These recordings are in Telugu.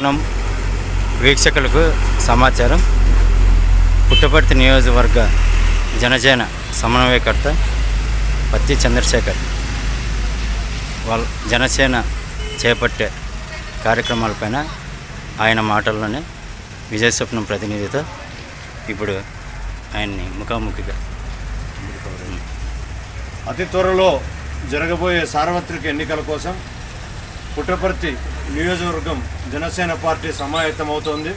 స్వప్నం వీక్షకులకు సమాచారం. పుట్టపర్తి నియోజకవర్గ జనసేన సమన్వయకర్త పత్తి చంద్రశేఖర్. వాళ్ళ జనసేన చేపట్టే కార్యక్రమాలపైన ఆయన మాటల్లోనే విజయ స్వప్నం ప్రతినిధితో ఇప్పుడు ఆయన్ని ముఖాముఖిగా అతి త్వరలో జరగబోయే సార్వత్రిక ఎన్నికల కోసం పుట్టపర్తి నియోజకవర్గం జనసేన పార్టీ సమాయత్తమవుతోంది.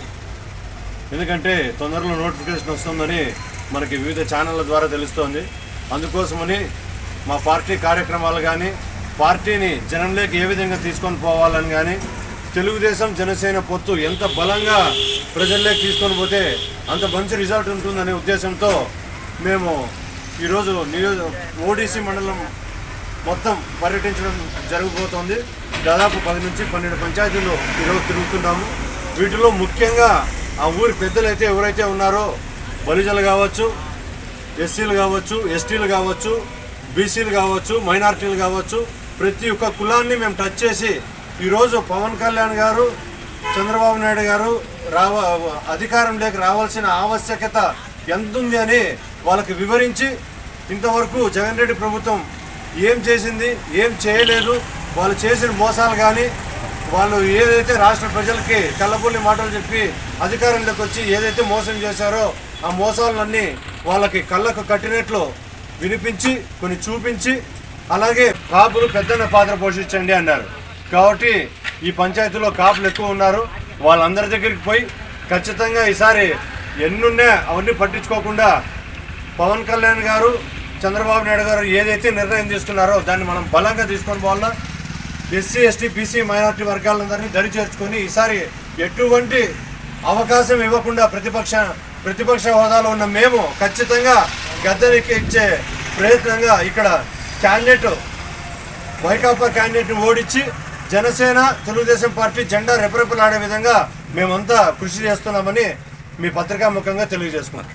ఎందుకంటే తొందరలో నోటిఫికేషన్ వస్తుందని మనకి వివిధ ఛానళ్ళ ద్వారా తెలుస్తోంది. అందుకోసమని మా పార్టీ కార్యక్రమాలు కానీ పార్టీని జనంలోకి ఏ విధంగా తీసుకొని పోవాలని కానీ తెలుగుదేశం జనసేన పొత్తు ఎంత బలంగా ప్రజల్లోకి తీసుకొని పోతే అంత మంచి రిజల్ట్ ఉంటుందనే ఉద్దేశంతో మేము ఈరోజు నియోజ ఓడిసి మండలం మొత్తం పర్యటించడం జరగబోతోంది. దాదాపు పది నుంచి పన్నెండు పంచాయతీలు ఈరోజు తిరుగుతున్నాము. వీటిలో ముఖ్యంగా ఆ ఊరి పెద్దలైతే ఎవరైతే ఉన్నారో బలిజలు కావచ్చు ఎస్సీలు కావచ్చు ఎస్టీలు కావచ్చు బీసీలు కావచ్చు మైనార్టీలు కావచ్చు ప్రతి ఒక్క కులాన్ని మేము టచ్ చేసి ఈరోజు పవన్ కళ్యాణ్ గారు చంద్రబాబు నాయుడు గారు రావ అధికారంలోకి రావాల్సిన ఆవశ్యకత ఎంత ఉంది అని వాళ్ళకి వివరించి ఇంతవరకు జగన్ రెడ్డి ప్రభుత్వం ఏం చేసింది ఏం చేయలేదు వాళ్ళు చేసిన మోసాలు కానీ వాళ్ళు ఏదైతే రాష్ట్ర ప్రజలకి కళ్ళబుల్లి మాటలు చెప్పి అధికారంలోకి వచ్చి ఏదైతే మోసం చేశారో ఆ మోసాలన్నీ వాళ్ళకి కళ్ళకు కట్టినట్లు వినిపించి కొన్ని చూపించి అలాగే కాపులు పెద్దన్న పాత్ర పోషించండి అన్నారు. కాబట్టి ఈ పంచాయతీలో కాపులు ఎక్కువ ఉన్నారు. వాళ్ళందరి దగ్గరికి పోయి ఖచ్చితంగా ఈసారి ఎన్నున్నా అవన్నీ పట్టించుకోకుండా పవన్ కళ్యాణ్ గారు చంద్రబాబు నాయుడు గారు ఏదైతే నిర్ణయం తీసుకున్నారో దాన్ని మనం బలంగా తీసుకొని పోవాలా? ఎస్సీ ఎస్టీ బీసీ మైనార్టీ వర్గాలందరినీ దరి చేర్చుకొని ఈసారి ఎటువంటి అవకాశం ఇవ్వకుండా ప్రతిపక్ష ప్రతిపక్ష హోదాలో ఉన్న మేము ఖచ్చితంగా గద్దెనికి ఇచ్చే ప్రయత్నంగా ఇక్కడ క్యాండిడేట్ వైకాపా క్యాండిడేట్ని ఓడించి జనసేన తెలుగుదేశం పార్టీ జెండా రెపరెపలాడే విధంగా మేమంతా కృషి చేస్తున్నామని మీ పత్రికాముఖంగా తెలియజేసుకున్నాం